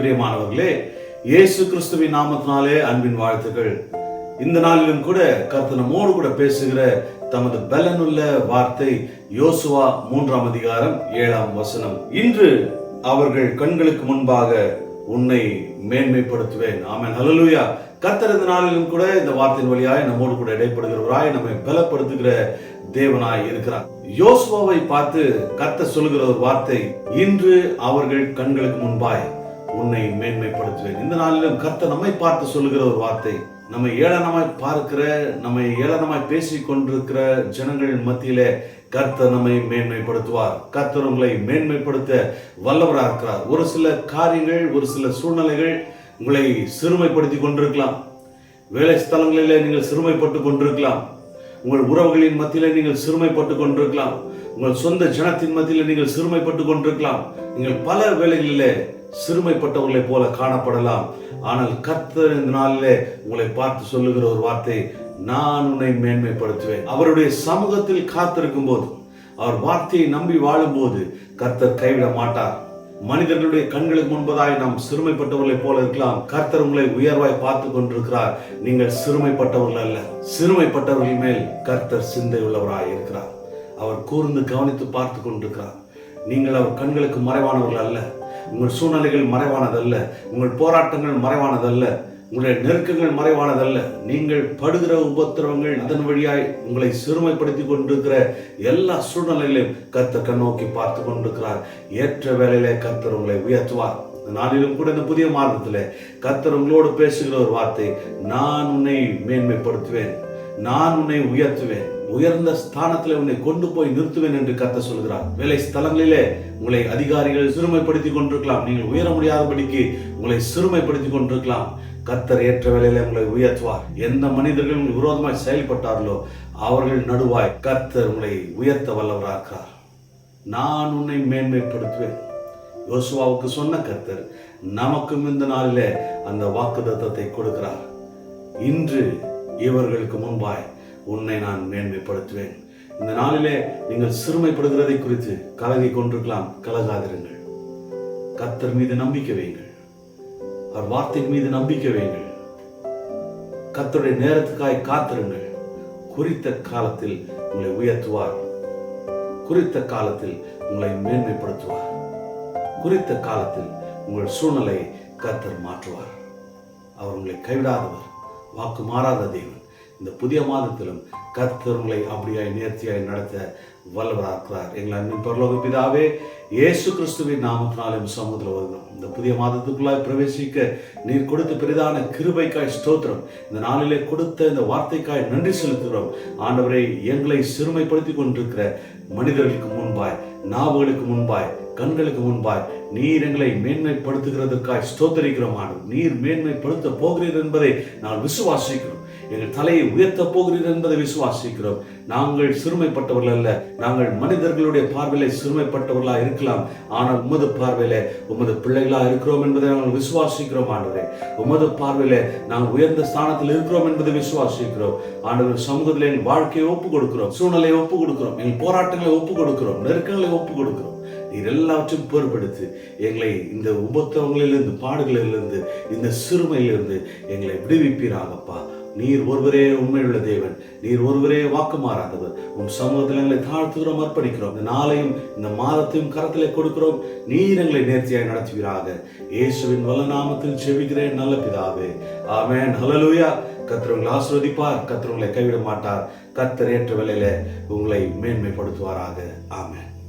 பிரியமானவர்களே இயேசு கிறிஸ்துவின் நாமத்தினாலே அன்பின் வாழ்த்துக்கள். இந்த நாளிலும் கூட கர்த்தர் நம்மோடு கூட பேசுகிற தமது பலனுள்ள வார்த்தை யோசுவா மூன்றாம் அதிகாரம் ஏழாம் வசனம். இன்று அவர்கள் கண்களுக்கு முன்பாக உன்னை மேன்மைப்படுத்துவேன். ஆமன். ஹலலுயா கர்த்தர் இந்த நாளிலும் கூட இந்த வார்த்தையின் வழியாய் நம்மோடு கூட இடைப்படுகிறவராய் நம்மை பலப்படுத்துகிற தேவனாய் இருக்கிறார். யோசுவாவை பார்த்து கர்த்தர் சொல்லுகிற ஒரு வார்த்தை இன்று அவர்கள் கண்களுக்கு முன்பாய் உன்னை மேன்மைப்படுத்துவேன். இந்த நாளிலும் கர்த்த நம்மை பார்த்து சொல்லுகிற ஒரு வார்த்தை. நம்மை ஏளனமாய் பார்க்கிற நம்மை ஏளனமாய் பேசிக் கொண்டிருக்கிற ஜனங்களின் மத்தியிலே கர்த்தர் நம்மை மேன்மைப்படுத்துவார். கர்த்தர் உங்களை மேன்மைப்படுத்த வல்லவராக இருக்கிறார். ஒரு சில காரியங்கள் ஒரு சில சூழ்நிலைகள் உங்களை சிறுமைப்படுத்தி கொண்டிருக்கலாம். வேலை ஸ்தலங்களிலே நீங்கள் சிறுமைப்பட்டு கொண்டிருக்கலாம். உங்கள் உறவுகளின் மத்தியில நீங்கள் சிறுமைப்பட்டு கொண்டிருக்கலாம். உங்கள் சொந்த ஜனத்தின் மத்தியில் நீங்கள் சிறுமைப்பட்டு கொண்டிருக்கலாம். நீங்கள் பல வேலைகளிலே சிறுமைப்பட்டவர்களைப் போல காணப்படலாம். ஆனால் கர்த்தர் இந்த நாளிலே உங்களை பார்த்து சொல்லுகிற ஒரு வார்த்தை நான் உன்னை மேன்மைப்படுத்துவேன். அவருடைய சமூகத்தில் காத்திருக்கும் போது அவர் வார்த்தையை நம்பி வாழும்போது கர்த்தர் கைவிட மாட்டார். மனிதர்களுடைய கண்களுக்கு முன்பதாய் நாம் சிறுமைப்பட்டவர்களைப் போல இருக்கலாம். கர்த்தர் உங்களை உயர்வாய் பார்த்து கொண்டிருக்கிறார். நீங்கள் சிறுமைப்பட்டவர்கள் அல்ல. சிறுமைப்பட்டவர்கள் மேல் கர்த்தர் சிந்தை உள்ளவராய் இருக்கிறார். அவர் கூர்ந்து கவனித்து பார்த்து கொண்டிருக்கிறார். நீங்கள் அவர் கண்களுக்கு மறைவானவர்கள் அல்ல. உங்கள் சூழ்நிலைகள் மறைவானதல்ல உங்கள் போராட்டங்கள் மறைவானதல்ல உங்களுடைய நெருக்கங்கள் மறைவானதல்ல நீங்கள் படுகிற உபத்திரவங்கள் அதன் வழியாய் உங்களை சிறுமைப்படுத்தி கொண்டிருக்கிற எல்லா சூழ்நிலைகளையும் கர்த்தர் கண்ணோக்கி பார்த்து கொண்டிருக்கிறார். ஏற்ற வேலையிலே கர்த்தர் உங்களை உயர்த்துவார். நாளிலும் கூட இந்த புதிய மாதத்தில் கர்த்தர் உங்களோடு பேசுகிற ஒரு வார்த்தை நான் உன்னை மேன்மைப்படுத்துவேன். நான் உன்னை உயர்த்துவேன். உயர்ந்த ஸ்தானத்தில் உன்னை கொண்டு போய் நிறுத்துவேன் என்று கத்த சொல்கிறார். வேலை ஸ்தலங்களிலே உங்களை அதிகாரிகள் சிறுமைப்படுத்தி கொண்டிருக்கலாம். நீங்கள் உயர முடியாதபடிக்கு உங்களை சிறுமைப்படுத்தி கொண்டிருக்கலாம். கத்தர் ஏற்ற வேலையில உங்களை உயர்த்துவார். எந்த மனிதர்கள் உங்களுக்கு விரோதமாய் செயல்பட்டார்களோ அவர்கள் நடுவாய் கர்த்தர் உங்களை உயர்த்த வல்லவராக்கிறார் நான் உன்னை மேன்மைப்படுத்துவேன். யோசுவாவுக்கு சொன்ன கர்த்தர் நமக்கும் இந்த நாளிலே அந்த வாக்குத்தத்தத்தை கொடுக்கிறார். இன்று இவர்களுக்கு முன்பாய் உன்னை நான் மேன்மைப்படுத்துவேன். இந்த நாளிலே நீங்கள் சிறுமைப்படுகிறதை குறித்து கலங்கி கொண்டிருக்கலாம். கலகாதிருங்கள் கத்தர் மீது நம்பிக்கை வையுங்கள். அவர் வார்த்தையின் மீது நம்பிக்கை வையுங்கள். கத்தருடைய நேரத்துக்காய் காத்திருங்கள். குறித்த காலத்தில் உங்களை உயர்த்துவார். குறித்த காலத்தில் உங்களை மேன்மைப்படுத்துவார். குறித்த காலத்தில் உங்கள் சூழ்நிலையை கத்தர் மாற்றுவார். அவர் உங்களை கைவிடாதவர். வாக்கு மாறாத தெய்வம் இந்த புதிய மாதத்திலும் கர்த்தர் அப்படியாய் நேர்த்தியாய் நடத்த வல்லவராக்கிறார் இருக்கிறார் எங்கள் அன்பின் பரலோக பிதாவே இயேசு கிறிஸ்துவின் நாமத்தினாலும் சமூகத்தில் வருகிறோம் இந்த புதிய மாதத்துக்குள்ளாய் பிரவேசிக்க நீர் கொடுத்த பெரிதான கிருபைக்காய் ஸ்தோத்திரம். இந்த நாளிலே கொடுத்த இந்த வார்த்தைக்காய் நன்றி செலுத்துகிறோம். ஆண்டவரை எங்களை சிறுமைப்படுத்தி கொண்டிருக்கிற மனிதர்களுக்கு முன்பாய் நாவுகளுக்கு முன்பாய் கண்களுக்கு முன்பாய் நீர் எங்களை மேன்மைப்படுத்துகிறதற்காய் ஸ்தோத்தரிக்கிறோம் ஆண்டு நீர் மேன்மைப்படுத்த போகிறீர் என்பதை நான் விசுவாசிக்கிறோம். எங்கள் தலையை உயர்த்தப் போகிறீர் என்பதை விசுவாசிக்கிறோம். நாங்கள் சிறுமைப்பட்டவர்கள் அல்ல. நாங்கள் மனிதர்களுடைய பார்வையில சிறுமைப்பட்டவர்களா இருக்கலாம். ஆனால் உமது பார்வையில உமது பிள்ளைகளா இருக்கிறோம் என்பதை நாங்கள் விசுவாசிக்கிறோம் ஆண்டவரே. உமது பார்வையில நாங்கள் உயர்ந்த ஸ்தானத்தில் இருக்கிறோம் என்பதை விசுவாசிக்கிறோம். ஆண்டவர் சமூகத்தில் எங்கள் வாழ்க்கையை ஒப்பு கொடுக்கிறோம் சூழ்நிலையை ஒப்பு கொடுக்கிறோம் எங்கள் போராட்டங்களை ஒப்பு கொடுக்கிறோம் நெருக்கங்களை ஒப்பு கொடுக்கிறோம் நீர் எல்லாவற்றையும் பொருட்படுத்து எங்களை இந்த உபத்தவங்களிலிருந்து பாடுகளிலிருந்து இந்த சிறுமையிலிருந்து எங்களை விடுவிப்பீராகப்பா. நீர் ஒருவரே உண்மையுள்ள தேவன். நீர் ஒருவரே வாக்கு மாறாதவர் உன் சமூகத்தில் எங்களை தாழ்த்துகிறோம் அர்ப்பணிக்கிறோம். இந்த நாளையும் இந்த மாதத்தையும் கரத்தில் கொடுக்கிறோம். நீர் எங்களை நேர்த்தியாக நடத்துவீராக. இயேசுவின் வல்ல நாமத்தில் செவிக்கிறேன் நல்ல பிதாவே. ஆமென். ஹalleluya. கர்த்தர் உங்களை ஆசீர்வதிப்பார் உங்களை கைவிட மாட்டார். கத்தர் ஏற்ற வேலையில உங்களை மேன்மைப்படுத்துவாராக. ஆமேன்.